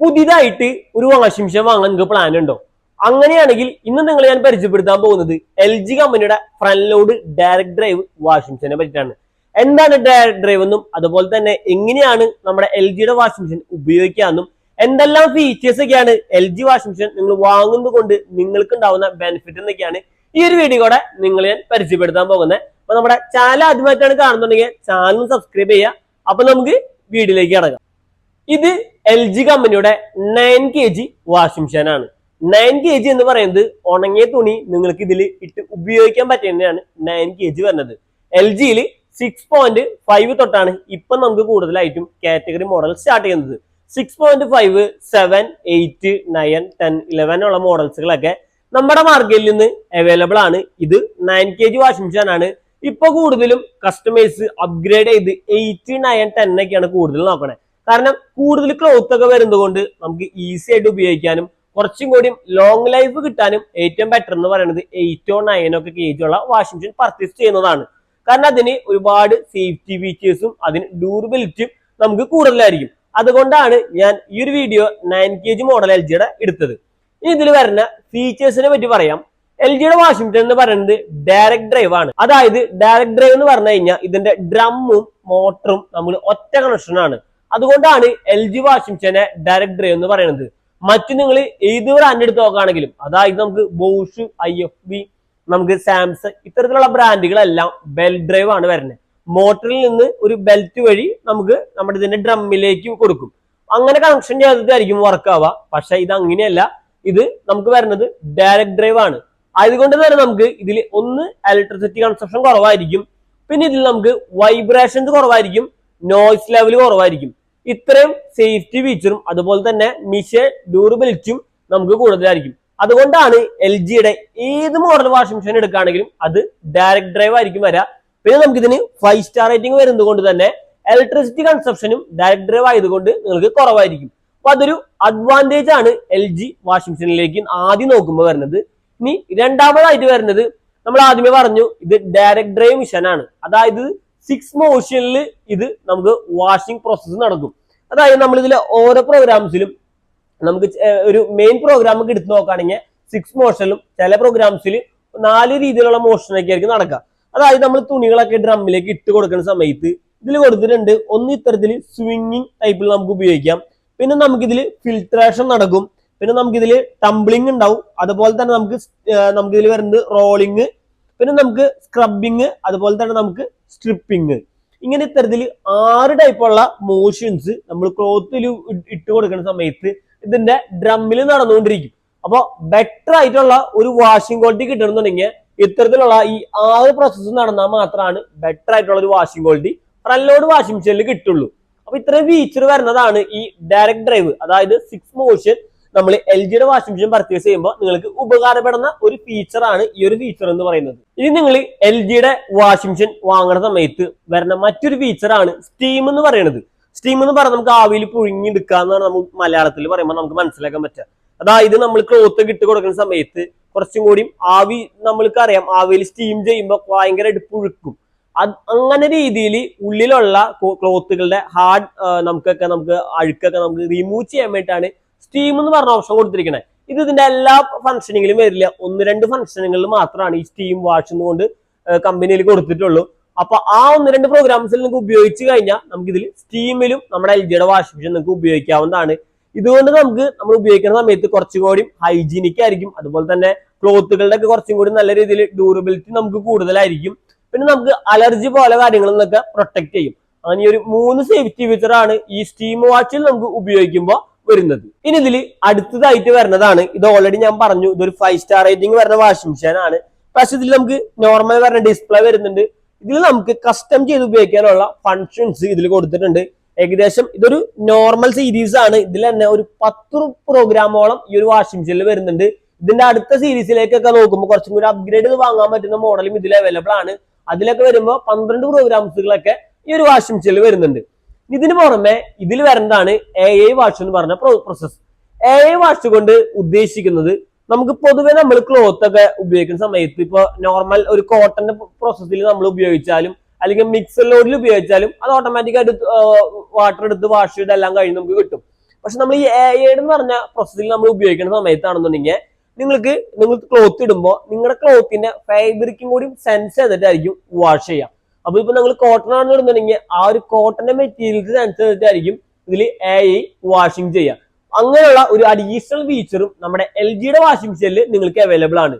പുതിയതായിട്ട് ഒരു washing machine വാങ്ങാൻ നിങ്ങൾക്ക് പ്ലാൻ ഉണ്ടോ? അങ്ങനെയാണെങ്കിൽ ഇന്ന് നിങ്ങൾ ഞാൻ പരിചയപ്പെടുത്താൻ പോകുന്നത് എൽ ജി കമ്പനിയുടെ front load direct drive washing മെഷീനെ പറ്റിയിട്ടാണ്. എന്താണ് ഡയറക്ട് ഡ്രൈവ് എന്നും അതുപോലെ തന്നെ എങ്ങനെയാണ് നമ്മുടെ എൽ ജിയുടെ വാഷിംഗ് മെഷീൻ ഉപയോഗിക്കാമെന്നും എന്തെല്ലാം ഫീച്ചേഴ്സ് ഒക്കെയാണ് എൽ ജി വാഷിംഗ് മെഷീൻ നിങ്ങൾ വാങ്ങുന്നത് കൊണ്ട് നിങ്ങൾക്ക് ഉണ്ടാവുന്ന ബെനിഫിറ്റ് എന്നൊക്കെയാണ് ഈ ഒരു വീഡിയോ കൂടെ നിങ്ങൾ ഞാൻ പരിചയപ്പെടുത്താൻ പോകുന്നത്. അപ്പൊ നമ്മുടെ ചാനൽ ആദ്യമായിട്ടാണ് കാണുന്നുണ്ടെങ്കിൽ ചാനൽ സബ്സ്ക്രൈബ് ചെയ്യുക. അപ്പൊ നമുക്ക് വീഡിയോയിലേക്ക് കിടക്കാം. ഇത് എൽ ജി കമ്പനിയുടെ nine K G washing machine ആണ്. നയൻ കെ ജി എന്ന് പറയുന്നത് ഉണങ്ങിയ തുണി നിങ്ങൾക്ക് ഇതിൽ ഇട്ട് ഉപയോഗിക്കാൻ പറ്റുന്നതാണ് നയൻ കെ ജി വരുന്നത് എൽ ജിയിൽ സിക്സ് പോയിന്റ് ഫൈവ് തൊട്ടാണ് ഇപ്പൊ നമുക്ക് കൂടുതലായിട്ടും കാറ്റഗറി മോഡൽ സ്റ്റാർട്ട് ചെയ്യുന്നത്. Six point five seven eight nine ten eleven ഉള്ള മോഡൽസുകളൊക്കെ നമ്മുടെ മാർക്കറ്റിൽ നിന്ന് അവൈലബിൾ ആണ്. ഇത് nine K G washing machine ആണ്. ഇപ്പൊ കൂടുതലും കസ്റ്റമേഴ്സ് അപ്ഗ്രേഡ് ചെയ്ത് എയ്റ്റ് നയൻ ടെൻ ഒക്കെയാണ് കൂടുതൽ നോക്കണേ. കാരണം കൂടുതൽ ക്ലോത്ത് ഒക്കെ വരുന്നത് കൊണ്ട് നമുക്ക് ഈസി ആയിട്ട് ഉപയോഗിക്കാനും കുറച്ചും കൂടി ലോങ് ലൈഫ് കിട്ടാനും ഏറ്റവും ബെറ്റർ എന്ന് പറയുന്നത് എയ്റ്റോ നയനോ ഒക്കെ കേജ് ഉള്ള വാഷിംഗ് മെഷീൻ പർച്ചേസ് ചെയ്യുന്നതാണ്. കാരണം അതിന് ഒരുപാട് സേഫ്റ്റി ഫീച്ചേഴ്സും അതിന് ഡ്യൂറബിലിറ്റിയും നമുക്ക് കൂടുതലായിരിക്കും. അതുകൊണ്ടാണ് ഞാൻ ഈ ഒരു video nine K G model L ജിയുടെ എടുത്തത്. ഇനി ഇതിൽ വരുന്ന ഫീച്ചേഴ്സിനെ പറ്റി പറയാം. എൽ ജിയുടെ വാഷിംഗ് മെഷീൻ എന്ന് പറയുന്നത് ഡയറക്ട് ഡ്രൈവ് ആണ്. അതായത് ഡയറക്ട് ഡ്രൈവ് എന്ന് പറഞ്ഞു കഴിഞ്ഞാൽ ഇതിന്റെ ഡ്രമ്മും മോട്ടറും നമ്മൾ ഒറ്റ കണക്ഷൻ ആണ്. അതുകൊണ്ടാണ് എൽ ജി വാഷിംഗ് ഡയറക്ടർ എന്ന് പറയുന്നത് മറ്റു നിങ്ങൾ ഏത് ബ്രാൻഡ് എടുത്ത് നോക്കുകയാണെങ്കിലും അതായത് നമുക്ക് ബോഷ് ഐ എഫ് ബി നമുക്ക് സാംസങ് ഇത്തരത്തിലുള്ള ബ്രാൻഡുകളെല്ലാം ബെൽറ്റ് ഡ്രൈവ് ആണ് വരുന്നത്. മോട്ടറിൽ നിന്ന് ഒരു ബെൽറ്റ് വഴി നമുക്ക് നമ്മുടെ ഇതിന്റെ ഡ്രമ്മിലേക്ക് കൊടുക്കും. അങ്ങനെ കണക്ഷൻ ചെയ്തിട്ടായിരിക്കും വർക്ക് ആവുക. പക്ഷെ ഇത് അങ്ങനെയല്ല. ഇത് നമുക്ക് വരുന്നത് ഡയറക്ട് ഡ്രൈവ് ആണ്. അതുകൊണ്ട് തന്നെ നമുക്ക് ഇതിൽ ഒന്ന് ഇലക്ട്രിസിറ്റി കൺസപ്ഷൻ കുറവായിരിക്കും. പിന്നെ ഇതിൽ നമുക്ക് വൈബ്രേഷൻസ് കുറവായിരിക്കും. നോയ്സ് ലെവൽ കുറവായിരിക്കും. ഇത്രയും സേഫ്റ്റി ഫീച്ചറും അതുപോലെ തന്നെ മിഷൻ ഡ്യൂറബിലിറ്റിയും നമുക്ക് കൂടുതലായിരിക്കും. അതുകൊണ്ടാണ് എൽ ജിയുടെ ഏത് മോഡൽ വാഷിംഗ് മെഷീൻ എടുക്കുകയാണെങ്കിലും അത് ഡയറക്ട് ഡ്രൈവ് ആയിരിക്കും വരാ. പിന്നെ നമുക്ക് ഇതിന് ഫൈവ് സ്റ്റാർ റേറ്റിംഗ് വരുന്നത് കൊണ്ട് തന്നെ ഇലക്ട്രിസിറ്റി കൺസപ്ഷനും ഡയറക്ട് ഡ്രൈവ് ആയതുകൊണ്ട് നിങ്ങൾക്ക് കുറവായിരിക്കും. അപ്പൊ അതൊരു അഡ്വാന്റേജ് ആണ് എൽ ജി വാഷിംഗ് മെഷീനിലേക്ക് ആദ്യം നോക്കുമ്പോൾ വരുന്നത്. ഇനി രണ്ടാമതായിട്ട് വരുന്നത് നമ്മൾ ആദ്യമേ പറഞ്ഞു ഇത് ഡയറക്ട് ഡ്രൈവ് മിഷനാണ് അതായത് സിക്സ് മോഷനിൽ ഇത് നമുക്ക് വാഷിംഗ് പ്രോസസ്സ് നടക്കും. അതായത് നമ്മൾ ഇതിലെ ഓരോ പ്രോഗ്രാംസിലും നമുക്ക് ഒരു മെയിൻ പ്രോഗ്രാം എടുത്ത് നോക്കുകയാണെങ്കിൽ സിക്സ് മോഷനിലും ചില പ്രോഗ്രാംസിൽ നാല് രീതിയിലുള്ള മോഷനൊക്കെ ആയിരിക്കും നടക്കുക അതായത് നമ്മൾ തുണികളൊക്കെ ഡ്രമ്മിലേക്ക് ഇട്ട് കൊടുക്കുന്ന സമയത്ത് ഇതിൽ കൊടുത്തിട്ടുണ്ട് ഒന്ന് ഇത്തരത്തിൽ സ്വിങ്ങിങ് ടൈപ്പിൽ നമുക്ക് ഉപയോഗിക്കാം. പിന്നെ നമുക്കിതിൽ ഫിൽട്രേഷൻ നടക്കും. പിന്നെ നമുക്കിതിൽ ടംബ്ലിംഗ് ഉണ്ടാവും. അതുപോലെ തന്നെ നമുക്ക് നമുക്കിതിൽ വരുന്നത് റോളിങ് പിന്നെ നമുക്ക് സ്ക്രബിങ് അതുപോലെ തന്നെ നമുക്ക് സ്ട്രിപ്പിങ് ഇങ്ങനെ ഇത്തരത്തിൽ ആറ് ടൈപ്പുള്ള മോഷൻസ് നമ്മൾ ക്ലോത്തിൽ ഇട്ട് കൊടുക്കുന്ന സമയത്ത് ഇതിന്റെ ഡ്രമ്മിൽ നടന്നുകൊണ്ടിരിക്കും. അപ്പോൾ ബെറ്റർ ആയിട്ടുള്ള ഒരു വാഷിംഗ് ക്വാളിറ്റി കിട്ടണമെന്നുണ്ടെങ്കിൽ ഇത്തരത്തിലുള്ള ഈ ആറ് പ്രോസസ്സ് നടന്നാൽ മാത്രമാണ് ബെറ്റർ ആയിട്ടുള്ള ഒരു വാഷിംഗ് ക്വാളിറ്റി ഫ്രണ്ട് വാഷിംഗ് മെഷീനിൽ കിട്ടുള്ളൂ. അപ്പൊ ഇത്രയും ഫീച്ചർ വരുന്നതാണ് ഈ ഡയറക്ട് ഡ്രൈവ് അതായത് സിക്സ് മോഷൻ നമ്മൾ എൽ ജിയുടെ വാഷിംഗ് മെഷീൻ പർച്ചേസ് ചെയ്യുമ്പോൾ നിങ്ങൾക്ക് ഉപകാരപ്പെടുന്ന ഒരു ഫീച്ചറാണ് ഈ ഒരു ഫീച്ചർ എന്ന് പറയുന്നത്. ഇനി നിങ്ങൾ എൽ ജിയുടെ വാഷിംഗ് മെഷീൻ വാങ്ങുന്ന സമയത്ത് വരുന്ന മറ്റൊരു ഫീച്ചറാണ് സ്റ്റീം എന്ന് പറയുന്നത്. സ്റ്റീം എന്ന് പറഞ്ഞാൽ നമുക്ക് ആവിയിൽ പുഴുങ്ങിയെടുക്കുക എന്നാണ് നമുക്ക് മലയാളത്തിൽ പറയുമ്പോൾ നമുക്ക് മനസ്സിലാക്കാൻ പറ്റുക. അതായത് നമ്മൾ ക്ലോത്ത് ഇട്ട് കൊടുക്കുന്ന സമയത്ത് കുറച്ചും കൂടി ആവി നമ്മൾക്ക് അറിയാം ആവിയിൽ സ്റ്റീം ചെയ്യുമ്പോൾ ഭയങ്കരമായിട്ട് പുഴുക്കും. അത് അങ്ങനെ രീതിയിൽ ഉള്ളിലുള്ള ക്ലോത്തുകളുടെ ഹാർഡ് നമുക്കൊക്കെ നമുക്ക് അഴുക്കൊക്കെ നമുക്ക് റിമൂവ് ചെയ്യാൻ വേണ്ടിയിട്ടാണ് സ്റ്റീം എന്ന് പറഞ്ഞ ഓപ്ഷൻ കൊടുത്തിരിക്കണേ. ഇത് ഇതിന്റെ എല്ലാ ഫംഗ്ഷനിങ്ങിലും വരില്ല. ഒന്ന് രണ്ട് ഫംഗ്ഷനുകളിൽ മാത്രമാണ് ഈ സ്റ്റീം വാഷ് എന്നുകൊണ്ട് കമ്പനിയിൽ കൊടുത്തിട്ടുള്ളൂ. അപ്പൊ ആ ഒന്ന് രണ്ട് പ്രോഗ്രാംസിൽ നിങ്ങൾക്ക് ഉപയോഗിച്ച് കഴിഞ്ഞാൽ നമുക്ക് ഇതിൽ സ്റ്റീമിലും നമ്മുടെ എൽ ജിയുടെ വാഷിംഗ് മെഷീൻ നിങ്ങൾക്ക് ഉപയോഗിക്കാവുന്നതാണ്. ഇതുകൊണ്ട് നമുക്ക് നമ്മൾ ഉപയോഗിക്കുന്ന സമയത്ത് കുറച്ചും കൂടി ഹൈജീനിക് ആയിരിക്കും. അതുപോലെ തന്നെ ക്ലോത്തുകളുടെ ഒക്കെ കുറച്ചും കൂടി നല്ല രീതിയിൽ ഡ്യൂറബിലിറ്റി നമുക്ക് കൂടുതലായിരിക്കും. പിന്നെ നമുക്ക് അലർജി പോലെ കാര്യങ്ങളിൽ നിന്നൊക്കെ പ്രൊട്ടക്ട് ചെയ്യും. അങ്ങനെ ഒരു മൂന്ന് സേഫ്റ്റി ഫീച്ചർ ആണ് ഈ സ്റ്റീം വാച്ചിൽ നമുക്ക് ഉപയോഗിക്കുമ്പോൾ വരുന്നത്. ഇനി ഇതിൽ അടുത്തതായിട്ട് വരുന്നതാണ് ഇത് ഓൾറെഡി ഞാൻ പറഞ്ഞു ഇതൊരു ഫൈവ് സ്റ്റാർ റേറ്റിംഗ് വരുന്ന വാഷിംഗ് മെഷീൻ ആണ്. പക്ഷെ ഇതിൽ നമുക്ക് നോർമൽ വരുന്ന ഡിസ്പ്ലേ വരുന്നുണ്ട്. ഇതിൽ നമുക്ക് കസ്റ്റം ചെയ്ത് ഉപയോഗിക്കാനുള്ള ഫങ്ഷൻസ് ഇതിൽ കൊടുത്തിട്ടുണ്ട്. ഏകദേശം ഇതൊരു നോർമൽ സീരീസ് ആണ്. ഇതിൽ തന്നെ ഒരു പത്ത് പ്രോഗ്രാമോളം ഈ ഒരു വാഷിംഗ് മെഷീനിൽ വരുന്നുണ്ട്. ഇതിന്റെ അടുത്ത സീരീസിലേക്കൊക്കെ നോക്കുമ്പോൾ കുറച്ചും കൂടി അപ്ഗ്രേഡ് വാങ്ങാൻ പറ്റുന്ന മോഡലും ഇതിൽ അവൈലബിൾ ആണ്. അതിലൊക്കെ വരുമ്പോൾ പന്ത്രണ്ട് പ്രോഗ്രാംസുകളൊക്കെ ഈ ഒരു വാഷിംഗ് മെഷീനിൽ വരുന്നുണ്ട്. ഇതിന് പുറമെ ഇതിൽ വരുന്നതാണ് എ ഐ വാഷ് എന്ന് പറഞ്ഞ പ്രോസസ് എ ഐ വാഷ് കൊണ്ട് ഉദ്ദേശിക്കുന്നത് നമുക്ക് പൊതുവെ നമ്മൾ ക്ലോത്ത് ഒക്കെ ഉപയോഗിക്കുന്ന സമയത്ത് ഇപ്പൊ നോർമൽ ഒരു കോട്ടന്റെ പ്രോസസ്സിൽ നമ്മൾ ഉപയോഗിച്ചാലും അല്ലെങ്കിൽ മിക്സർ ലോഡിൽ ഉപയോഗിച്ചാലും അത് ഓട്ടോമാറ്റിക് ആയിട്ട് വാട്ടർ എടുത്ത് വാഷ് ചെയ്ത് എല്ലാം കഴിഞ്ഞ് നമുക്ക് കിട്ടും. പക്ഷെ നമ്മൾ ഈ എ എന്ന് പറഞ്ഞ പ്രോസസ്സിൽ നമ്മൾ ഉപയോഗിക്കുന്ന സമയത്താണെന്നുണ്ടെങ്കിൽ നിങ്ങൾക്ക് നിങ്ങൾ ക്ലോത്ത് ഇടുമ്പോൾ നിങ്ങളുടെ ക്ലോത്തിന്റെ ഫാബ്രിക്കും കൂടി സെൻസ് ചെയ്തിട്ടായിരിക്കും വാഷ് ചെയ്യുക അപ്പൊ ഇപ്പൊ നിങ്ങൾ കോട്ടൺ ആണെന്ന് ഇടുന്നുണ്ടെങ്കിൽ ആ ഒരു കോട്ടന്റെ മെറ്റീരിയൽസ് അനുസരിച്ചായിരിക്കും ഇതിൽ എ ഐ വാഷിംഗ് ചെയ്യുക അങ്ങനെയുള്ള ഒരു അഡീഷണൽ ഫീച്ചറും നമ്മുടെ എൽ ജിയുടെ വാഷിംഗ് മെഷീനിൽ നിങ്ങൾക്ക് അവൈലബിൾ ആണ്.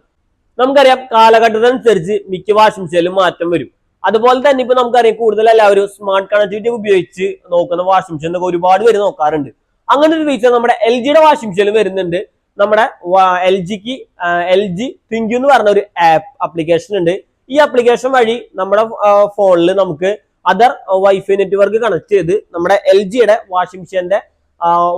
നമുക്കറിയാം കാലഘട്ടത്തിനനുസരിച്ച് മിക്ക വാഷിംഗ് മെഷീനിലും മാറ്റം വരും. അതുപോലെ തന്നെ ഇപ്പൊ നമുക്കറിയാം കൂടുതൽ എല്ലാവരും സ്മാർട്ട് കണക്ടിവിറ്റി ഉപയോഗിച്ച് നോക്കുന്ന വാഷിംഗ് മെഷീൻ ഒരുപാട് പേര് നോക്കാറുണ്ട്. അങ്ങനെ ഒരു ഫീച്ചർ നമ്മുടെ എൽ ജിയുടെ വാഷിംഗ് മെഷീനിൽ വരുന്നുണ്ട്. നമ്മുടെ എൽ ജിക്ക് എൽ ജി തിങ്ക് എന്ന് പറഞ്ഞ ഒരു ആപ്പ് അപ്ലിക്കേഷൻ ഉണ്ട്. ഈ ആപ്ലിക്കേഷൻ വഴി നമ്മുടെ ഫോണിൽ നമുക്ക് അതർ വൈഫൈ നെറ്റ്വർക്ക് കണക്ട് ചെയ്ത് നമ്മുടെ എൽ ജിയുടെ വാഷിംഗ് മെഷീന്റെ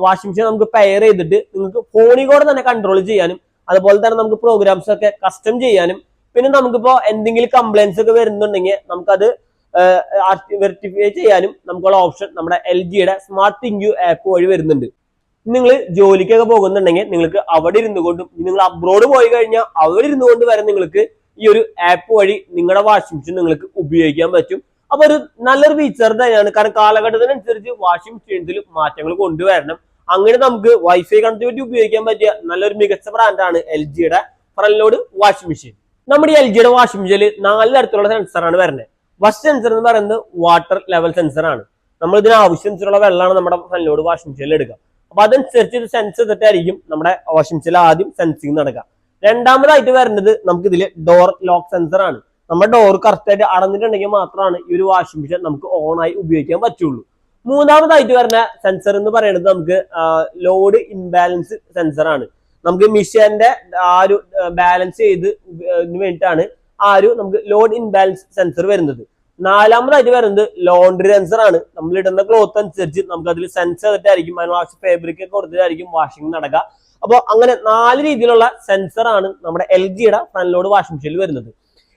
വാഷിംഗ് മെഷീൻ നമുക്ക് പെയർ ചെയ്തിട്ട് നിങ്ങൾക്ക് ഫോണിൽ കൂടെ തന്നെ കൺട്രോൾ ചെയ്യാനും അതുപോലെ തന്നെ നമുക്ക് പ്രോഗ്രാംസ് ഒക്കെ കസ്റ്റം ചെയ്യാനും പിന്നെ നമുക്കിപ്പോ എന്തെങ്കിലും കംപ്ലൈൻസ് ഒക്കെ വരുന്നുണ്ടെങ്കിൽ നമുക്കത് വെരിഫൈ ചെയ്യാനും നമുക്കുള്ള ഓപ്ഷൻ നമ്മുടെ എൽ ജിയുടെ സ്മാർട്ട് തിങ്ക് ആപ്പ് വഴി വരുന്നുണ്ട്. നിങ്ങൾ ജോലിക്കൊക്കെ പോകുന്നുണ്ടെങ്കിൽ നിങ്ങൾക്ക് അവിടെ ഇരുന്നു കൊണ്ടും നിങ്ങൾ അബ്രോഡ് പോയി കഴിഞ്ഞാൽ അവിടെ ഇരുന്നു വരെ നിങ്ങൾക്ക് ഈ ഒരു ആപ്പ് വഴി നിങ്ങളുടെ വാഷിംഗ് മെഷീൻ നിങ്ങൾക്ക് ഉപയോഗിക്കാൻ പറ്റും. അപ്പൊ ഒരു നല്ലൊരു ഫീച്ചർ തന്നെയാണ്. കാരണം കാലഘട്ടത്തിനനുസരിച്ച് വാഷിംഗ് മെഷീൻസിൽ മാറ്റങ്ങൾ കൊണ്ടുവരണം. അങ്ങനെ നമുക്ക് വൈഫൈ കണക്ടിവിറ്റി ഉപയോഗിക്കാൻ പറ്റിയ നല്ലൊരു മികച്ച ബ്രാൻഡാണ് എൽ ജിയുടെ ഫ്രണ്ട് വാഷിംഗ് മെഷീൻ നമ്മുടെ എൽ ജിയുടെ വാഷിംഗ് മെഷീനിൽ നാല് തരത്തിലുള്ള സെൻസറാണ് വരുന്നത് ഫസ്റ്റ് സെൻസർ എന്ന് പറയുന്നത് വാട്ടർ ലെവൽ സെൻസറാണ് നമ്മൾ ഇതിന് ആവശ്യത്തിനുള്ള വെള്ളമാണ് നമ്മുടെ ഫ്രണ്ട് വാഷിംഗ് മെഷീനിൽ എടുക്കുക. അപ്പൊ അതനുസരിച്ച് ഇത് സെൻസ് ചെയ്തിട്ടായിരിക്കും നമ്മുടെ വാഷിംഗ് മെഷീനിൽ ആദ്യം സെൻസിങ് നടക്കുക. രണ്ടാമതായിട്ട് വരുന്നത് നമുക്ക് ഇതിൽ ഡോർ ലോക്ക് സെൻസർ ആണ്. നമ്മുടെ ഡോർ കറക്റ്റ് ആയിട്ട് അടഞ്ഞിട്ടുണ്ടെങ്കിൽ മാത്രമാണ് ഈ ഒരു വാഷിംഗ് മെഷീൻ നമുക്ക് ഓൺ ആയി ഉപയോഗിക്കാൻ പറ്റുള്ളൂ. മൂന്നാമതായിട്ട് വരുന്ന സെൻസർ എന്ന് പറയുന്നത് നമുക്ക് ലോഡ് ഇംബാലൻസ് സെൻസർ ആണ്. നമുക്ക് മിഷീന്റെ ആ ഒരു ബാലൻസ് ചെയ്ത് വേണ്ടിയിട്ടാണ് ആ ഒരു നമുക്ക് ലോഡ് ഇൻബാലൻസ് സെൻസർ വരുന്നത്. നാലാമതായിട്ട് വരുന്നത് ലോണ്ടറി സെൻസർ ആണ്. നമ്മൾ ഇടുന്ന ക്ലോത്ത് അനുസരിച്ച് നമുക്ക് അതിൽ സെൻസർ ചെയ്തിട്ടായിരിക്കും അതിന് വാഷ് ഫാബ്രിക് ഒക്കെ കൊടുത്തിട്ടായിരിക്കും വാഷിംഗ് നടക്കുക. അപ്പോൾ അങ്ങനെ നാല് രീതിയിലുള്ള സെൻസർ ആണ് നമ്മുടെ എൽ ജിയുടെ ഫ്രണ്ട് ലോഡ് വാഷിംഗ് മെഷീനിൽ വരുന്നത്.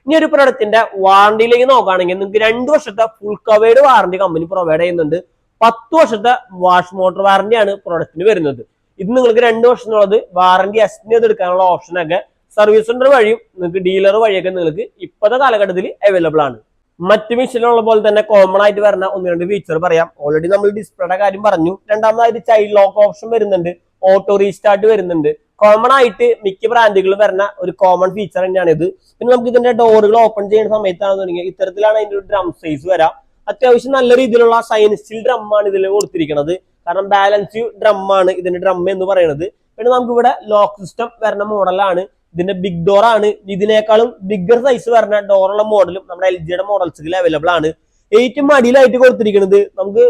ഇനി ഒരു പ്രൊഡക്റ്റിന്റെ വാറണ്ടിയിലേക്ക് നോക്കുകയാണെങ്കിൽ നിങ്ങൾക്ക് രണ്ട് വർഷത്തെ full covered warranty company provide ചെയ്യുന്നുണ്ട്. പത്ത് വർഷത്തെ വാഷ് മോട്ടോർ വാറണ്ടിയാണ് പ്രൊഡക്റ്റിന് വരുന്നത്. ഇത് നിങ്ങൾക്ക് രണ്ട് വർഷത്തിനുള്ളത് വാറണ്ടി എക്സ്റ്റെൻഡ് ചെയ്തെടുക്കാനുള്ള ഓപ്ഷനൊക്കെ സർവീസ് സെന്റർ വഴിയും നിങ്ങൾക്ക് ഡീലർ വഴിയൊക്കെ നിങ്ങൾക്ക് ഇപ്പോഴത്തെ കാലഘട്ടത്തിൽ അവൈലബിൾ ആണ്. മറ്റു മെഷീനിലുള്ള പോലെ തന്നെ കോമൺ ആയിട്ട് വരുന്ന ഒന്ന് രണ്ട് ഫീച്ചർ പറയാം. ഓൾറെഡി നമ്മൾ ഡിസ്പ്ലേയുടെ കാര്യം പറഞ്ഞു. രണ്ടാമതായിട്ട് ചൈൽഡ് ലോക്ക് ഓപ്ഷൻ വരുന്നുണ്ട്. ഓട്ടോ റീസ്റ്റാർട്ട് വരുന്നുണ്ട്. കോമൺ ആയിട്ട് മിക്ക ബ്രാൻഡുകളും വരുന്ന ഒരു കോമൺ ഫീച്ചർ തന്നെയാണ് ഇത്. പിന്നെ നമുക്ക് ഇതിന്റെ ഡോറുകൾ ഓപ്പൺ ചെയ്യുന്ന സമയത്താണ് തുടങ്ങിയത് ഇത്തരത്തിലാണ് അതിന്റെ ഒരു ഡ്രം സൈസ് വരാം. അത്യാവശ്യം നല്ല രീതിയിലുള്ള സൈൻ സ്റ്റീൽ ഡ്രം ആണ് ഇതിൽ കൊടുത്തിരിക്കുന്നത് കാരണം ബാലൻസ് ഡ്രം ആണ് ഇതിന്റെ ഡ്രം എന്ന് പറയുന്നത് പിന്നെ നമുക്ക് ഇവിടെ ലോക്ക് സിസ്റ്റം വരുന്ന മോഡലാണ് ഇതിന്റെ ബിഗ് ഡോർ ആണ്. ഇതിനേക്കാളും ബിഗ്ഗർ സൈസ് വരുന്ന ഡോറുള്ള മോഡലും നമ്മുടെ എൽ ജിയുടെ മോഡൽസിൽ അവൈലബിൾ ആണ്. ഏറ്റവും അടിയിലായിട്ട് കൊടുത്തിരിക്കുന്നത് നമുക്ക്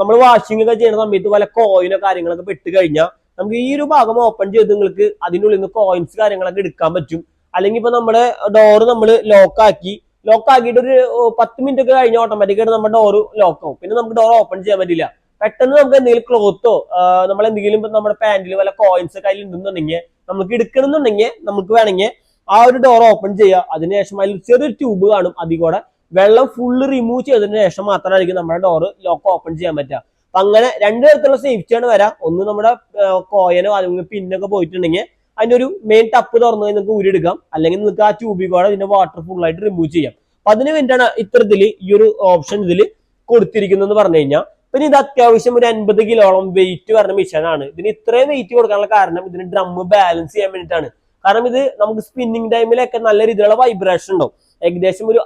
നമ്മൾ വാഷിംഗ് ഒക്കെ ചെയ്യുന്ന സമയത്ത് വല്ല കോയിനോ കാര്യങ്ങളൊക്കെ പെട്ട് കഴിഞ്ഞാൽ നമുക്ക് ഈ ഒരു ഭാഗം ഓപ്പൺ ചെയ്ത് നിങ്ങൾക്ക് അതിനുള്ളിൽ നിന്ന് കോയിൻസ് കാര്യങ്ങളൊക്കെ എടുക്കാൻ പറ്റും. അല്ലെങ്കിൽ ഇപ്പൊ നമ്മുടെ ഡോറ് നമ്മൾ ലോക്ക് ആക്കി ലോക്ക് ആക്കിയിട്ട് ഒരു പത്ത് മിനിറ്റ് ഒക്കെ കഴിഞ്ഞാൽ ഓട്ടോമാറ്റിക്കായിട്ട് നമ്മുടെ ഡോറ് ലോക്ക് ആവും. പിന്നെ നമുക്ക് ഡോർ ഓപ്പൺ ചെയ്യാൻ പറ്റില്ല. പെട്ടെന്ന് നമുക്ക് എന്തെങ്കിലും ക്ലോത്തോ നമ്മൾ എന്തെങ്കിലും നമ്മുടെ പാന്റിൽ വല്ല കോയിൻസ് കയ്യിൽ ഉണ്ടെന്നുണ്ടെങ്കിൽ നമുക്ക് എടുക്കണമെന്നുണ്ടെങ്കിൽ നമുക്ക് വേണമെങ്കിൽ ആ ഒരു ഡോർ ഓപ്പൺ ചെയ്യുക അതിനുശേഷം അതിൽ ചെറിയൊരു ട്യൂബ് കാണും അതിൽ കൂടെ. വെള്ളം ഫുള്ള് റിമൂവ് ചെയ്തതിന് ശേഷം മാത്രമായിരിക്കും നമ്മുടെ ഡോർ ലോക്ക് ഓപ്പൺ ചെയ്യാൻ പറ്റുക. അപ്പൊ അങ്ങനെ രണ്ട് തരത്തിലുള്ള സേഫ്റ്റിയാണ് വരാം. ഒന്ന് നമ്മുടെ കോയനോ അല്ലെങ്കിൽ പിന്നൊക്കെ പോയിട്ടുണ്ടെങ്കിൽ അതിന്റെ ഒരു മെയിൻ ടപ്പ് തുറന്നു നിങ്ങൾക്ക് ഊരിയെടുക്കാം. അല്ലെങ്കിൽ നിങ്ങൾക്ക് ആ ട്യൂബിൽ കൂടെ ഇതിന്റെ വാട്ടർ ഫുൾ ആയിട്ട് റിമൂവ് ചെയ്യാം. അപ്പൊ അതിന് വേണ്ടിയാണ് ഇത്തരത്തിൽ ഈ ഒരു ഓപ്ഷൻ ഇതിൽ കൊടുത്തിരിക്കുന്നതെന്ന് പറഞ്ഞു കഴിഞ്ഞാൽ പിന്നെ ഇത് അത്യാവശ്യം ഒരു അൻപത് കിലോളം വെയിറ്റ് വരുന്ന മെഷീനാണ് ഇതിന് ഇത്രയും വെയിറ്റ് കൊടുക്കാനുള്ള കാരണം ഇതിന് ഡ്രം ബാലൻസ് ചെയ്യാൻ വേണ്ടിയിട്ടാണ്. കാരണം ഇത് നമുക്ക് സ്പിന്നിങ് ടൈമിലൊക്കെ നല്ല രീതിയിലുള്ള വൈബ്രേഷൻ ഉണ്ടാവും. ഏകദേശം ഒരു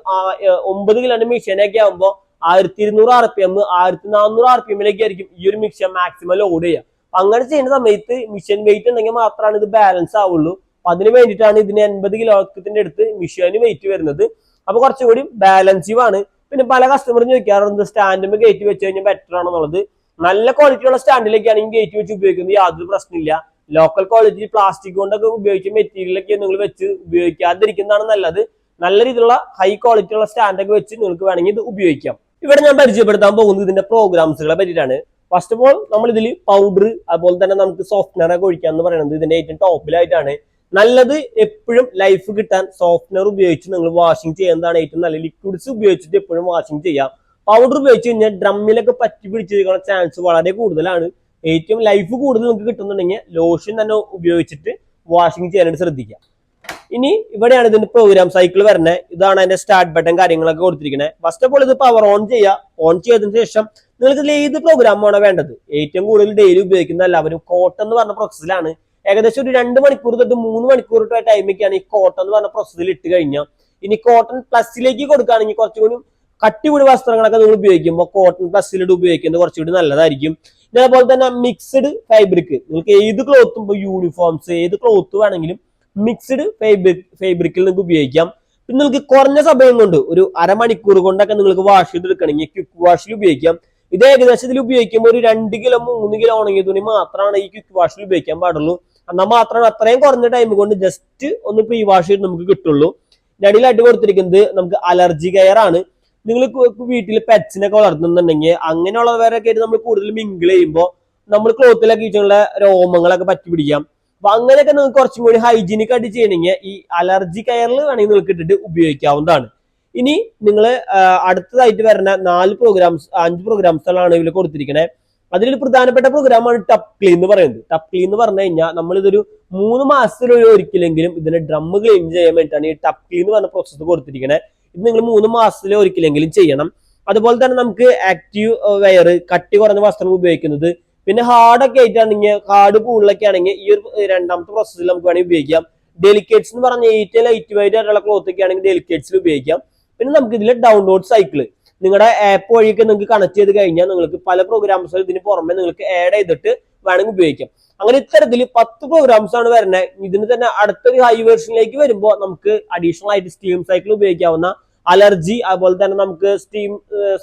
ഒമ്പത് കിലോന്റെ മെഷീനൊക്കെ ആകുമ്പോൾ ആയിരത്തി ഇരുന്നൂറ് ആർ പി എം ആയിരത്തി നാനൂറ് ആർ പി എമ്മിലേക്ക് ആയിരിക്കും ഈ ഒരു മെഷീൻ മാക്സിമം ലോഡ് ചെയ്യുക. അപ്പൊ അങ്ങനെ ചെയ്യുന്ന സമയത്ത് മിഷൻ വെയിറ്റ് ഉണ്ടെങ്കിൽ മാത്രമാണ് ഇത് ബാലൻസ് ആവുള്ളൂ. അപ്പൊ അതിന് വേണ്ടിയിട്ടാണ് ഇതിന് എൺപത് കിലോത്തിന്റെ അടുത്ത് മിഷന് വെയിറ്റ് വരുന്നത്. അപ്പൊ കുറച്ചുകൂടി ബാലൻസീവ് ആണ്. പിന്നെ പല കസ്റ്റമറും ചോദിക്കാറുണ്ട് സ്റ്റാൻഡിൽ ഗേറ്റ് വെച്ച് കഴിഞ്ഞാൽ ബെറ്റർ ആണെന്നുള്ളത് നല്ല ക്വാളിറ്റിയുള്ള സ്റ്റാൻഡിലേക്കാണ് ഈ ഗേറ്റ് വെച്ച് ഉപയോഗിക്കുന്നത്. യാതൊരു പ്രശ്നമില്ല ലോക്കൽ ക്വാളിറ്റി പ്ലാസ്റ്റിക് കൊണ്ടൊക്കെ ഉപയോഗിച്ച മെറ്റീരിയലൊക്കെ നിങ്ങൾ വെച്ച് ഉപയോഗിക്കാതിരിക്കുന്നതാണ് നല്ലത്. നല്ല രീതിയിലുള്ള ഹൈ ക്വാളിറ്റി ഉള്ള സ്റ്റാൻഡൊക്കെ വെച്ച് നിങ്ങൾക്ക് വേണമെങ്കിൽ ഇത് ഉപയോഗിക്കാം. ഇവിടെ ഞാൻ പരിചയപ്പെടുത്താൻ പോകുന്നത് ഇതിന്റെ പ്രോഗ്രാംസുകളെ പറ്റിയിട്ടാണ്. ഫസ്റ്റ് ഓഫ് ഓൾ നമ്മൾ ഇതിൽ പൗഡർ അതുപോലെ തന്നെ നമുക്ക് സോഫ്റ്റ്നർ ഒക്കെ ഒഴിക്കുക എന്ന് പറയുന്നത് ഇതിന്റെ ഏറ്റവും ടോപ്പിലായിട്ടാണ് നല്ലത് എപ്പോഴും ലൈഫ് കിട്ടാൻ സോഫ്റ്റ്നർ ഉപയോഗിച്ച് നിങ്ങൾ വാഷിംഗ് ചെയ്യുന്നതാണ് ഏറ്റവും നല്ല ലിക്വിഡ്സ് ഉപയോഗിച്ചിട്ട് എപ്പോഴും വാഷിംഗ് ചെയ്യാം. പൗഡർ ഉപയോഗിച്ച് കഴിഞ്ഞാൽ ഡ്രമ്മിലൊക്കെ പറ്റി പിടിച്ചിരിക്കുന്ന ചാൻസ് വളരെ കൂടുതലാണ്. ഏറ്റവും ലൈഫ് കൂടുതൽ നിങ്ങൾക്ക് കിട്ടുന്നുണ്ടെങ്കിൽ ലോഷൻ തന്നെ ഉപയോഗിച്ചിട്ട് വാഷിംഗ് ചെയ്യാനായിട്ട് ശ്രദ്ധിക്കുക. ഇനി ഇവിടെയാണ് ഇതിന്റെ പ്രോഗ്രാം സൈക്കിൾ വരുന്നത്. ഇതാണ് അതിന്റെ സ്റ്റാർട്ട് ബട്ടൺ കാര്യങ്ങളൊക്കെ കൊടുത്തിരിക്കുന്നത്. ഫസ്റ്റ് ഓഫ് ഓൾ ഇത് പവർ ഓൺ ചെയ്യുക. ഓൺ ചെയ്തതിനു ശേഷം നിങ്ങൾക്ക് ഇതിൽ ഏത് പ്രോഗ്രാമാണ് വേണ്ടത്? ഏറ്റവും കൂടുതൽ ഡെയിലി ഉപയോഗിക്കുന്ന എല്ലാവരും കോട്ടൺ എന്ന് പറഞ്ഞ പ്രോസസ്സിലാണ് ഏകദേശം ഒരു രണ്ട് മണിക്കൂർ തൊട്ട് മൂന്ന് മണിക്കൂർ ടൈമൊക്കെയാണ് ഈ കോട്ടൺ എന്ന് പറഞ്ഞ പ്രോസസ്സിൽ ഇട്ട് കഴിഞ്ഞാൽ ഇനി കോട്ടൺ പ്ലസിലേക്ക് കൊടുക്കുകയാണെങ്കിൽ കുറച്ചുകൂടി കട്ടികൂടി വസ്ത്രങ്ങളൊക്കെ നിങ്ങൾ ഉപയോഗിക്കുമ്പോൾ കോട്ടൺ പ്ലസിലിട്ട് ഉപയോഗിക്കുന്നത് കുറച്ചുകൂടി നല്ലതായിരിക്കും. ഇതേപോലെ തന്നെ മിക്സ്ഡ് ഫൈബ്രിക് നിങ്ങൾക്ക് ഏത് ക്ലോത്തും ഇപ്പോൾ യൂണിഫോംസ് ഏത് ക്ലോത്ത് വേണമെങ്കിലും മിക്സ്ഡ് ഫൈബ്രിക് ഫൈബ്രിക്കിൽ നിങ്ങൾക്ക് ഉപയോഗിക്കാം. പിന്നെ നിങ്ങൾക്ക് കുറഞ്ഞ സമയം കൊണ്ട് ഒരു അരമണിക്കൂർ കൊണ്ടൊക്കെ നിങ്ങൾക്ക് വാഷ് ചെയ്തെടുക്കണമെങ്കിൽ ക്വിക്ക് വാഷിൽ ഉപയോഗിക്കാം. ഇത് ഏകദേശം ഇതിൽ ഉപയോഗിക്കുമ്പോൾ ഒരു രണ്ട് കിലോ മൂന്ന് കിലോ ഉണങ്ങിയ തുണി മാത്രമാണ് ഈ ക്വിക്ക് വാഷിൽ ഉപയോഗിക്കാൻ പാടുള്ളൂ. എന്നാൽ മാത്രമാണ് അത്രയും കുറഞ്ഞ ടൈം കൊണ്ട് ജസ്റ്റ് ഒന്ന് പ്രീ വാഷ് ചെയ്ത് നമുക്ക് കിട്ടുള്ളൂ. ഞടിയിലായിട്ട് കൊടുത്തിരിക്കുന്നത് നമുക്ക് അലർജി കെയർ ആണ്. നിങ്ങൾ വീട്ടിൽ പെറ്റ്സിനൊക്കെ വളർത്തുന്നുണ്ടെങ്കിൽ അങ്ങനെയുള്ളവരൊക്കെ ആയിട്ട് നമ്മൾ കൂടുതൽ മിങ്കിൾ ചെയ്യുമ്പോൾ നമ്മൾ ക്ലോത്തിലൊക്കെ വെച്ചുള്ള രോമങ്ങളൊക്കെ പറ്റി പിടിക്കാം. അപ്പൊ അങ്ങനെയൊക്കെ നിങ്ങൾക്ക് കുറച്ചും കൂടി ഹൈജീനിക് ആയിട്ട് ചെയ്യണമെങ്കിൽ ഈ അലർജി കയറിൽ വേണമെങ്കിൽ നിങ്ങൾക്ക് ഇട്ടിട്ട് ഉപയോഗിക്കാവുന്നതാണ്. ഇനി നിങ്ങൾ അടുത്തതായിട്ട് വരുന്ന നാല് പ്രോഗ്രാംസ് അഞ്ച് പ്രോഗ്രാംസുകളാണ് ഇതിൽ കൊടുത്തിരിക്കുന്നത് അതിലൊരു പ്രധാനപ്പെട്ട പ്രോഗ്രാമാണ് ടപ്പ് ക്ലീൻ എന്ന് പറയുന്നത്. ടപ്പ് ക്ലീൻ എന്ന് പറഞ്ഞു കഴിഞ്ഞാൽ നമ്മൾ ഇതൊരു മൂന്ന് മാസത്തിലൊരു ഒരിക്കലെങ്കിലും ഇതിന് ഡ്രം ക്ലീൻ ചെയ്യാൻ വേണ്ടിയിട്ടാണ് ഈ ടപ്പ് ക്ലീൻ എന്ന് പറഞ്ഞ പ്രോസസ്സ് കൊടുത്തിരിക്കുന്നത് ഇത് നിങ്ങൾ മൂന്ന് മാസത്തിൽ ഒരിക്കലെങ്കിലും ചെയ്യണം. അതുപോലെ തന്നെ നമുക്ക് ആക്റ്റീവ് വെയർ കട്ടി കുറഞ്ഞ വസ്ത്രം ഉപയോഗിക്കുന്നത്. പിന്നെ ഹാർഡൊക്കെ ആയിട്ടാണെങ്കിൽ ഹാർഡ് കൂടുതലൊക്കെ ആണെങ്കിൽ ഈ ഒരു രണ്ടാമത്തെ പ്രോസസ്സിൽ നമുക്ക് വേണമെങ്കിൽ ഉപയോഗിക്കാം. ഡെലിക്കേറ്റ്സ് എന്ന് പറഞ്ഞ ഏറ്റവും ലൈറ്റ് വെയിറ്റ് ആയിട്ടുള്ള ക്ലോത്ത് ഒക്കെ ആണെങ്കിൽ ഡെലിക്കേറ്റ്സിൽ ഉപയോഗിക്കാം. പിന്നെ നമുക്ക് ഇതിൽ ഡൗൺലോഡ് സൈക്കിൾ നിങ്ങളുടെ ആപ്പ് വഴിയൊക്കെ നിങ്ങൾക്ക് കണക്ട് ചെയ്ത് കഴിഞ്ഞാൽ നിങ്ങൾക്ക് പല പ്രോഗ്രാംസുകൾ ഇതിന് പുറമെ നിങ്ങൾക്ക് ആഡ് ചെയ്തിട്ട് വേണമെങ്കിൽ ഉപയോഗിക്കാം. അങ്ങനെ ഇത്തരത്തിൽ പത്ത് പ്രോഗ്രാംസ് ആണ് വരുന്നത്. ഇതിന് തന്നെ അടുത്തൊരു ഹൈ വേർഷനിലേക്ക് വരുമ്പോൾ നമുക്ക് അഡീഷണൽ ആയിട്ട് സ്റ്റീം സൈക്കിൾ ഉപയോഗിക്കാവുന്ന അലർജി അതുപോലെ തന്നെ നമുക്ക് സ്റ്റീം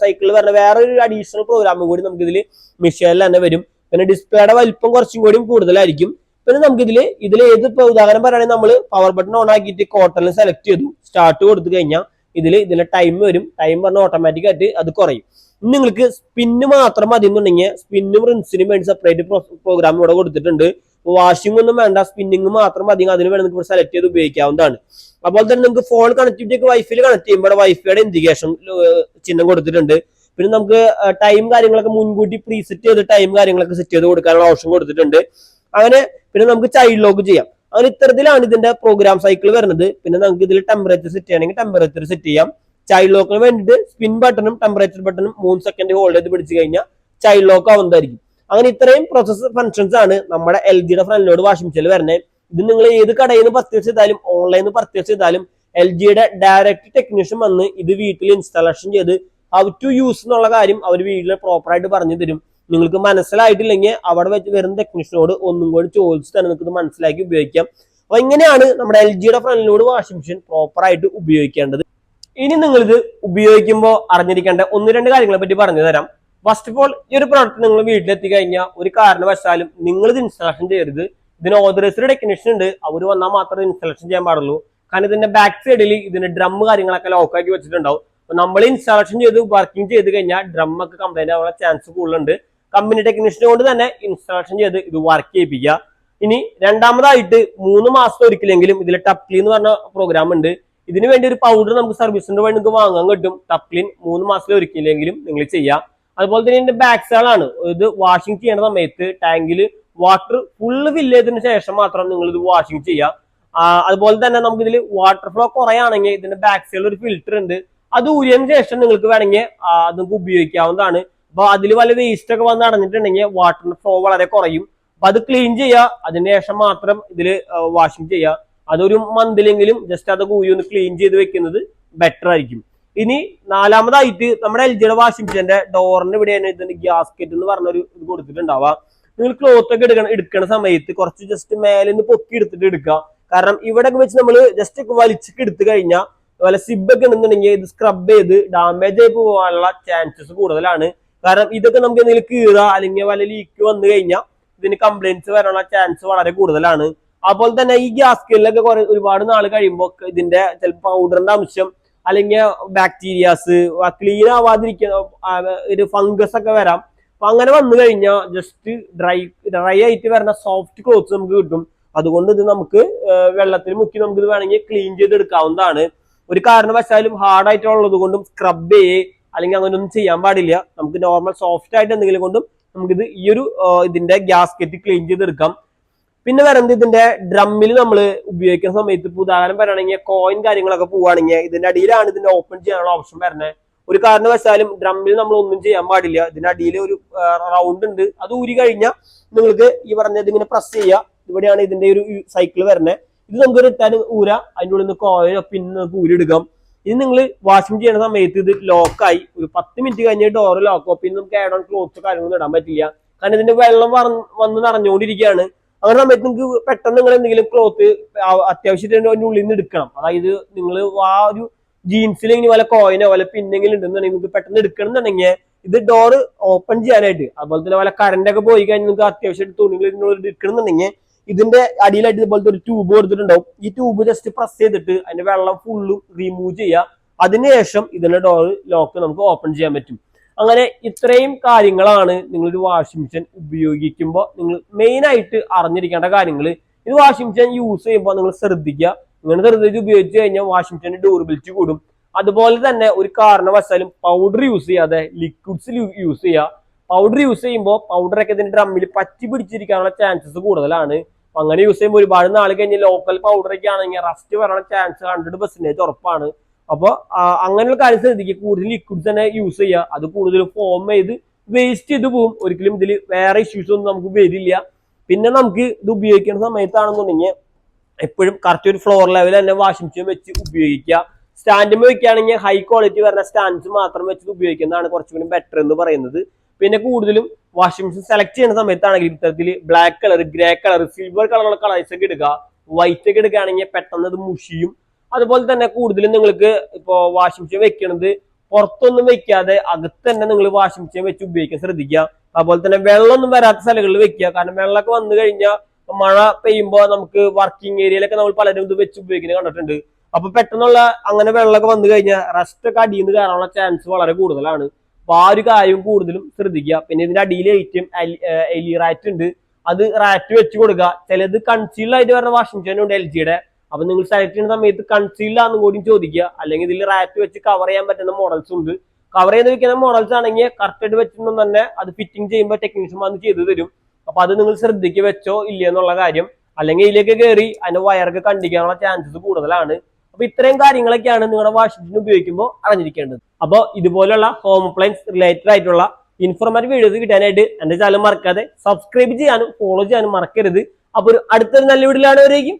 സൈക്കിൾ വരുന്ന ഒരു അഡീഷണൽ പ്രോഗ്രാമും കൂടി നമുക്ക് ഇതിൽ മിഷനിൽ തന്നെ വരും. പിന്നെ ഡിസ്പ്ലേയുടെ വലിപ്പം കുറച്ചും കൂടി കൂടുതലായിരിക്കും. പിന്നെ നമുക്ക് ഇതിൽ ഇതിൽ ഏത് ഇപ്പൊ ഉദാഹരണം പറയുകയാണെങ്കിൽ നമ്മൾ പവർ ബട്ടൺ ഓൺ ആക്കിയിട്ട് കോട്ടറിൽ സെലക്ട് ചെയ്തു. സ്റ്റാർട്ട് കൊടുത്തു കഴിഞ്ഞാൽ ഇതിൽ ഇതിന്റെ ടൈം വരും. ടൈം പറഞ്ഞാൽ ഓട്ടോമാറ്റിക് ആയിട്ട് അത് കുറയും. നിങ്ങൾക്ക് സ്പിന്ന് മാത്രം മതി എന്നുണ്ടെങ്കിൽ സ്പിന്നും റിൻസിനും വേണ്ടി സെപ്പറേറ്റ് പ്രോഗ്രാം ഇവിടെ കൊടുത്തിട്ടുണ്ട്. വാഷിംഗ് ഒന്നും വേണ്ട സ്പിന്നിങ് മാത്രം മതി. അതിന് വേണ്ടി നിങ്ങൾക്ക് സെലക്ട് ചെയ്ത് ഉപയോഗിക്കാവുന്നതാണ്. അതുപോലെ തന്നെ നിങ്ങൾക്ക് ഫോൺ കണക്ടിവിറ്റി ഒക്കെ കണക്ട് ചെയ്യുമ്പോൾ വൈഫൈയുടെ ഇൻഡിക്കേഷൻ ചിഹ്നം കൊടുത്തിട്ടുണ്ട്. പിന്നെ നമുക്ക് ടൈം കാര്യങ്ങളൊക്കെ മുൻകൂട്ടി പ്രീസെറ്റ് ചെയ്ത് ടൈം കാര്യങ്ങളൊക്കെ സെറ്റ് ചെയ്ത് കൊടുക്കാനുള്ള ഓപ്ഷൻ കൊടുത്തിട്ടുണ്ട്. അങ്ങനെ പിന്നെ നമുക്ക് ചൈൽഡ് ലോക്ക് ചെയ്യാം. അങ്ങനെ ഇത്തരത്തിലാണ് ഇതിന്റെ പ്രോഗ്രാം സൈക്കിൾ വരുന്നത്. പിന്നെ നമുക്ക് ഇതിൽ ടെമ്പറേച്ചർ സെറ്റ് ചെയ്യണമെങ്കിൽ ടെമ്പറേച്ചർ സെറ്റ് ചെയ്യാം. ചൈൽഡ് ലോക്കിന് വേണ്ടിയിട്ട് സ്പിൻ ബട്ടണും ടെമ്പറേച്ചർ ബട്ടണും മൂന്ന് സെക്കൻഡ് ഹോൾഡ് ചെയ്ത് പിടിച്ചു കഴിഞ്ഞാൽ ചൈൽഡ് ലോക്ക് ആവുന്നതായിരിക്കും. അങ്ങനെ ഇത്രയും പ്രോസസ് ഫംഗ്ഷൻസ് ആണ് നമ്മുടെ എൽ ജിയുടെ ഫ്രണ്ടിലോട് വാഷിംഗ് മെഷീൻ വരുന്നത് ഇത് നിങ്ങൾ ഏത് കടയിൽ നിന്ന് പർച്ചേസ് ചെയ്താലും ഓൺലൈനിൽ നിന്ന് പർച്ചേസ് ചെയ്താലും എൽ ജിയുടെ ഡയറക്റ്റ് ടെക്നീഷ്യൻ വന്ന് ഇത് വീട്ടിൽ ഇൻസ്റ്റാളേഷൻ ചെയ്ത് ഹൗ ടു യൂസ് എന്നുള്ള കാര്യം അവർ വീട്ടിൽ പ്രോപ്പറായിട്ട് പറഞ്ഞു തരും. നിങ്ങൾക്ക് മനസ്സിലായിട്ടില്ലെങ്കിൽ അവിടെ വെച്ച് വരുന്ന ടെക്നീഷ്യനോട് ഒന്നും കൂടി ചോദിച്ച് തന്നെ നിങ്ങൾക്ക് മനസ്സിലാക്കി ഉപയോഗിക്കാം. അപ്പൊ ഇങ്ങനെയാണ് നമ്മുടെ എൽ ജിയുടെ ഫ്രണ്ടിലോട് വാഷിംഗ് മെഷീൻ പ്രോപ്പറായിട്ട് ഉപയോഗിക്കേണ്ടത്. ഇനി നിങ്ങളിത് ഉപയോഗിക്കുമ്പോൾ അറിഞ്ഞിരിക്കേണ്ട ഒന്ന് രണ്ട് കാര്യങ്ങളെ പറ്റി പറഞ്ഞു തരാം. ഫസ്റ്റ് ഓഫ് ഓൾ ഈ ഒരു പ്രോഡക്റ്റ് നിങ്ങൾ വീട്ടിലെത്തി കഴിഞ്ഞാൽ ഒരു കാരണവശാലും നിങ്ങൾ ഇത് ഇൻസ്റ്റാളേഷൻ ചെയ്യരുത്. ഇതിന് ഓതറൈസ്ഡ് ടെക്നീഷ്യൻ ഉണ്ട്. അവർ വന്നാൽ മാത്രമേ ഇൻസ്റ്റാളേഷൻ ചെയ്യാൻ പാടുള്ളൂ. കാരണം ഇതിന്റെ ബാക്ക് സൈഡിൽ ഇതിന്റെ ഡ്രം കാര്യങ്ങളൊക്കെ ലോക്ക് ആക്കി വെച്ചിട്ടുണ്ടാവും. നമ്മൾ ഇൻസ്റ്റാളേഷൻ ചെയ്ത് വർക്കിംഗ് ചെയ്ത് കഴിഞ്ഞാൽ ഡ്രം ഒക്കെ കംപ്ലൈന്റ് ആവാനുള്ള ചാൻസ് കൂടുതലുണ്ട്. കമ്പനി ടെക്നീഷ്യൻ കൊണ്ട് തന്നെ ഇൻസ്റ്റാളേഷൻ ചെയ്ത് ഇത് വർക്ക് ചെയ്യിപ്പിക്കുക. ഇനി രണ്ടാമതായിട്ട് മൂന്ന് മാസം ഒരിക്കലെങ്കിലും ഇതിൽ ടപ്ലി എന്ന് പറഞ്ഞ പ്രോഗ്രാം ഉണ്ട്. ഇതിനു വേണ്ടി ഒരു പൗഡർ നമുക്ക് സർവീസിന്റെ വഴി നിങ്ങൾക്ക് വാങ്ങാൻ കിട്ടും. ടപ്ലിൻ മൂന്ന് മാസത്തിൽ ഒരിക്കലെങ്കിലും നിങ്ങൾ ചെയ്യാം. അതുപോലെ തന്നെ ഇതിന്റെ ബാക്ക് സൈഡ് ആണ് ഇത് വാഷിംഗ് ചെയ്യുന്ന സമയത്ത് ടാങ്കിൽ വാട്ടർ ഫുള്ള് ഫില്ല് ചെയ്തതിന് ശേഷം മാത്രം നിങ്ങൾ ഇത് വാഷിംഗ് ചെയ്യാം അതുപോലെ തന്നെ നമുക്ക് ഇതിൽ വാട്ടർ ഫ്ലോ കുറയാണെങ്കിൽ ഇതിന്റെ ബാക്ക് സൈഡിൽ ഒരു ഫിൽറ്റർ ഉണ്ട്. അത് ഊരിയതിനു ശേഷം നിങ്ങൾക്ക് വേണമെങ്കിൽ അത് നിങ്ങൾക്ക് ഉപയോഗിക്കാവുന്നതാണ്. അപ്പൊ അതിൽ വല്ല വേസ്റ്റ് ഒക്കെ വന്ന് അടഞ്ഞിട്ടുണ്ടെങ്കിൽ വാട്ടറിന്റെ ഫ്ലോ വളരെ കുറയും. അപ്പൊ അത് ക്ലീൻ ചെയ്യുക അതിന് ശേഷം മാത്രം ഇതിൽ വാഷിംഗ് ചെയ്യുക അതൊരു മന്തിലെങ്കിലും ജസ്റ്റ് അത് ഊരി ഒന്ന് ക്ലീൻ ചെയ്ത് വെക്കുന്നത് ബെറ്റർ ആയിരിക്കും. ഇനി നാലാമതായിട്ട് നമ്മുടെ എൽ ജിയുടെ വാഷിംഗ് മെഷീന്റെ ഡോറിന് ഇവിടെയാണ് ഇതിന്റെ ഗ്യാസ്കറ്റ് എന്ന് പറഞ്ഞൊരു ഇത് കൊടുത്തിട്ടുണ്ടാവുക. നിങ്ങൾ ക്ലോത്ത് ഒക്കെ എടുക്കണം എടുക്കുന്ന സമയത്ത് കുറച്ച് ജസ്റ്റ് മേലെ നിന്ന് പൊക്കി എടുത്തിട്ട് എടുക്കുക. കാരണം ഇവിടെ വെച്ച് നമ്മൾ ജസ്റ്റ് വലിച്ചൊക്കെ എടുത്തു കഴിഞ്ഞാൽ അതുപോലെ സിബ് ഒക്കെ ഉണ്ടെന്നുണ്ടെങ്കിൽ ഇത് സ്ക്രബ് ചെയ്ത് ഡാമേജ് ആയി പോകാനുള്ള ചാൻസസ് കൂടുതലാണ്. കാരണം ഇതൊക്കെ നമുക്ക് എന്തെങ്കിലും കീറുക അല്ലെങ്കിൽ വല്ല ലീക്ക് വന്നു കഴിഞ്ഞാൽ ഇതിന് കംപ്ലൈന്റ്സ് വരാനുള്ള ചാൻസ് വളരെ കൂടുതലാണ്. അതുപോലെ തന്നെ ഈ ഗ്യാസ്കെല്ലൊക്കെ കുറെ ഒരുപാട് നാൾ കഴിയുമ്പോൾ ഇതിന്റെ ചിലപ്പോൾ പൗഡറിന്റെ അംശം അല്ലെങ്കിൽ ബാക്ടീരിയാസ് ക്ലീൻ ആവാതിരിക്കുന്ന ഒരു ഫംഗസ് ഒക്കെ വരാം. അപ്പൊ അങ്ങനെ വന്നു കഴിഞ്ഞാൽ ജസ്റ്റ് ഡ്രൈ ഡ്രൈ ആയിട്ട് വരുന്ന സോഫ്റ്റ് ക്ലോത്ത്സ് നമുക്ക് കിട്ടും. അതുകൊണ്ട് ഇത് നമുക്ക് വെള്ളത്തിൽ മുക്കി നമുക്ക് ഇത് വേണമെങ്കിൽ ക്ലീൻ ചെയ്തെടുക്കാവുന്നതാണ്. ഒരു കാരണവശാലും ഹാർഡ് ആയിട്ടുള്ളത് കൊണ്ടും സ്ക്രബ് ചെയ്യേ അല്ലെങ്കിൽ അങ്ങനെ ഒന്നും ചെയ്യാൻ പാടില്ല. നമുക്ക് നോർമൽ സോഫ്റ്റ് ആയിട്ട് എന്തെങ്കിലും കൊണ്ടും നമുക്കിത് ഈ ഒരു ഇതിന്റെ ഗ്യാസ്കറ്റ് ക്ലീൻ ചെയ്തെടുക്കാം. പിന്നെ വരുന്നത് ഇതിന്റെ ഡ്രമ്മിൽ നമ്മൾ ഉപയോഗിക്കുന്ന സമയത്ത് ഉദാഹരണം പറയുകയാണെങ്കിൽ കോയിൻ കാര്യങ്ങളൊക്കെ പോവുകയാണെങ്കിൽ ഇതിന്റെ അടിയിലാണ് ഇതിന്റെ ഓപ്പൺ ചെയ്യാനുള്ള ഓപ്ഷൻ വരുന്നത്. ഒരു കാരണവശാലും ഡ്രമ്മിൽ നമ്മൾ ഒന്നും ചെയ്യാൻ പാടില്ല. ഇതിന്റെ അടിയിൽ ഒരു റൗണ്ട് ഉണ്ട്. അത് ഊരി കഴിഞ്ഞാൽ നിങ്ങൾക്ക് ഈ പറഞ്ഞത് ഇങ്ങനെ പ്രസ് ചെയ്യുക. ഇവിടെയാണ് ഇതിന്റെ ഒരു സൈക്കിൾ വരുന്നത്. ഇത് നമുക്ക് റിട്ടേൺ ഊര. അതിന്റെ ഉള്ളിൽ നിന്ന് കോയിനോ പിന്നെ നമുക്ക് ഊരിയെടുക്കാം. ഇനി നിങ്ങൾ വാഷിംഗ് ചെയ്യുന്ന സമയത്ത് ഇത് ലോക്കായി ഒരു പത്ത് മിനിറ്റ് കഴിഞ്ഞ് ഡോറ് ലോക്കോ പിന്നെ നമുക്ക് ആഡ് ഓൺ ക്ലോത്ത് കാര്യങ്ങളൊന്നും ഇടാൻ പറ്റില്ല. കാരണം ഇതിന്റെ വെള്ളം വന്ന് നിറഞ്ഞുകൊണ്ടിരിക്കുകയാണ്. അങ്ങനെ സമയത്ത് നിങ്ങൾക്ക് പെട്ടെന്ന് നിങ്ങൾ എന്തെങ്കിലും ക്ലോത്ത് അത്യാവശ്യത്തിന് അതിന്റെ ഉള്ളിൽ നിന്ന് എടുക്കണം. അതായത് നിങ്ങൾ ആ ഒരു ജീൻസിൽ ഇനി വല്ല കോയിനോ വല്ല പിന്നെങ്കിലും ഉണ്ടെന്നുണ്ടെങ്കിൽ നിങ്ങൾക്ക് പെട്ടെന്ന് എടുക്കണം എന്നുണ്ടെങ്കിൽ ഇത് ഡോർ ഓപ്പൺ ചെയ്യാനായിട്ട് അതുപോലെ തന്നെ വല്ല കറണ്ട് ഒക്കെ പോയി കഴിഞ്ഞാൽ നിങ്ങൾക്ക് അത്യാവശ്യമായിട്ട് തുണികൾ ഇതിനുള്ളിൽ എടുക്കണം എന്നുണ്ടെങ്കിൽ ഇതിന്റെ അടിയിലായിട്ട് ഇതുപോലത്തെ ഒരു ട്യൂബ് കൊടുത്തിട്ടുണ്ടാവും. ഈ ട്യൂബ് ജസ്റ്റ് പ്രസ് ചെയ്തിട്ട് അതിന്റെ വെള്ളം ഫുള്ളും റിമൂവ് ചെയ്യുക. അതിനുശേഷം ഇതിന്റെ ഡോർ ലോക്ക് നമുക്ക് ഓപ്പൺ ചെയ്യാൻ പറ്റും. അങ്ങനെ ഇത്രയും കാര്യങ്ങളാണ് നിങ്ങളൊരു വാഷിംഗ് മെഷീൻ ഉപയോഗിക്കുമ്പോൾ നിങ്ങൾ മെയിൻ ആയിട്ട് അറിഞ്ഞിരിക്കേണ്ട കാര്യങ്ങൾ ഇത് വാഷിംഗ് മെഷീൻ യൂസ് ചെയ്യുമ്പോൾ നിങ്ങൾ ശ്രദ്ധിക്കുക. ഇങ്ങനെ ശ്രദ്ധിച്ച് ഉപയോഗിച്ച് കഴിഞ്ഞാൽ വാഷിംഗ് മെഷീൻ ഡ്യൂറബിലിറ്റി കൂടും. അതുപോലെ തന്നെ ഒരു കാരണവശാലും പൗഡർ യൂസ് ചെയ്യാതെ ലിക്വിഡ്സ് യൂസ് ചെയ്യുക പൗഡർ യൂസ് ചെയ്യുമ്പോൾ പൗഡറൊക്കെ ഇതിന്റെ ഡ്രമ്മിൽ പറ്റി പിടിച്ചിരിക്കാനുള്ള ചാൻസസ് കൂടുതലാണ്. അങ്ങനെ യൂസ് ചെയ്യുമ്പോൾ ഒരുപാട് നാൾ കഴിഞ്ഞ് ലോക്കൽ പൗഡറൊക്കെ ആണെങ്കിൽ റസ്റ്റ് വരാനുള്ള ചാൻസ് ഹൺഡ്രഡ് പെർസെന്റേജ് ഉറപ്പാണ്. അപ്പോൾ അങ്ങനെയുള്ള കാര്യം ശ്രദ്ധിക്കുക. കൂടുതൽ ലിക്വിഡ്സ് തന്നെ യൂസ് ചെയ്യുക. അത് കൂടുതൽ ഫോം ചെയ്ത് വേസ്റ്റ് ചെയ്ത് പോകും. ഒരിക്കലും ഇതിൽ വേറെ ഇഷ്യൂസ് ഒന്നും നമുക്ക് വരില്ല. പിന്നെ നമുക്ക് ഇത് ഉപയോഗിക്കുന്ന സമയത്താണെന്നുണ്ടെങ്കിൽ എപ്പോഴും കറക്റ്റ് ഒരു ഫ്ലോർ ലെവൽ തന്നെ വാഷിംഗ് മെഷീൻ വെച്ച് ഉപയോഗിക്കുക. സ്റ്റാൻഡിൽ വെക്കുകയാണെങ്കിൽ ഹൈ ക്വാളിറ്റി വരുന്ന സ്റ്റാൻഡ്സ് മാത്രം വെച്ച് ഉപയോഗിക്കുന്നതാണ് കുറച്ചുകൂടി ബെറ്റർ എന്ന് പറയുന്നത്. പിന്നെ കൂടുതലും വാഷിംഗ് മെഷീൻ സെലക്ട് ചെയ്യുന്ന സമയത്താണെങ്കിൽ ഇത്തരത്തിൽ black colour grey colour silver കളറുള്ള കളേഴ്സ് ഒക്കെ എടുക്കുക വൈറ്റ് ഒക്കെ എടുക്കുകയാണെങ്കിൽ പെട്ടെന്ന് അത് മുഷിയും. അതുപോലെ തന്നെ കൂടുതലും നിങ്ങൾക്ക് ഇപ്പോൾ വാഷിംഗ് മെഷീൻ വെക്കണത് പുറത്തൊന്നും വെക്കാതെ അകത്ത് തന്നെ നിങ്ങൾ വാഷിംഗ് മെഷീൻ വെച്ച് ഉപയോഗിക്കാൻ ശ്രദ്ധിക്കുക. അതുപോലെ തന്നെ വെള്ളമൊന്നും വരാത്ത സ്ഥലങ്ങളിൽ വെക്കുക. കാരണം വെള്ളമൊക്കെ വന്നു കഴിഞ്ഞാൽ മഴ പെയ്യുമ്പോൾ നമുക്ക് വർക്കിംഗ് ഏരിയയിലൊക്കെ നമ്മൾ പലരും ഇത് വെച്ച് ഉപയോഗിക്കുന്നത് കണ്ടിട്ടുണ്ട്. അപ്പൊ പെട്ടെന്നുള്ള അങ്ങനെ വെള്ളമൊക്കെ വന്നു കഴിഞ്ഞാൽ റസ്റ്റ് ഒക്കെ അടിയിൽ നിന്ന് കയറാനുള്ള ചാൻസ് വളരെ കൂടുതലാണ്. അപ്പൊ ആ ഒരു കാര്യം കൂടുതലും ശ്രദ്ധിക്കുക. പിന്നെ ഇതിന്റെ അടിയിൽ ഏറ്റവും എലി റാറ്റ് ഉണ്ട്. അത് റാറ്റ് വെച്ച് കൊടുക്കുക. ചിലത് കൺസീൽഡ് ആയിട്ട് വരുന്ന വാഷിംഗ് മെഷീൻ ഉണ്ട് എൽ ജിയുടെ അപ്പൊ നിങ്ങൾ സെലക്ട് ചെയ്യുന്ന സമയത്ത് കൺസീൽഡ് ആണെന്ന് കൂടി ചോദിക്കുക. അല്ലെങ്കിൽ ഇതിൽ റാറ്റ് വെച്ച് കവർ ചെയ്യാൻ പറ്റുന്ന മോഡൽസ് ഉണ്ട്. കവർ ചെയ്ത് വെക്കുന്ന മോഡൽസ് ആണെങ്കിൽ കറക്റ്റ് ആയിട്ട് വെച്ചിട്ടും തന്നെ അത് ഫിറ്റിംഗ് ചെയ്യുമ്പോൾ ടെക്നീഷ്യൻ വന്ന് ചെയ്തു തരും. അപ്പൊ അത് നിങ്ങൾ ശ്രദ്ധിക്കുക വെച്ചോ ഇല്ല എന്നുള്ള കാര്യം. അല്ലെങ്കിൽ ഇതിലേക്ക് കയറി അതിന്റെ വയറൊക്കെ കണ്ടിക്കാനുള്ള ചാൻസസ് കൂടുതലാണ്. അപ്പൊ ഇത്രയും കാര്യങ്ങളൊക്കെയാണ് നിങ്ങളുടെ വാഷിംഗ് ഉപയോഗിക്കുമ്പോൾ അറിഞ്ഞിരിക്കേണ്ടത്. അപ്പോൾ ഇതുപോലുള്ള ഹോം അപ്ലയൻസ് റിലേറ്റഡ് ആയിട്ടുള്ള ഇൻഫോർമേറ്റീവ് വീഡിയോസ് കിട്ടാനായിട്ട് എന്റെ ചാനൽ മറക്കാതെ സബ്സ്ക്രൈബ് ചെയ്യാനും ഫോളോ ചെയ്യാനും മറക്കരുത്. അപ്പൊ ഒരു അടുത്തൊരു നല്ല വീഡിയോയിലാണ് വരേക്കും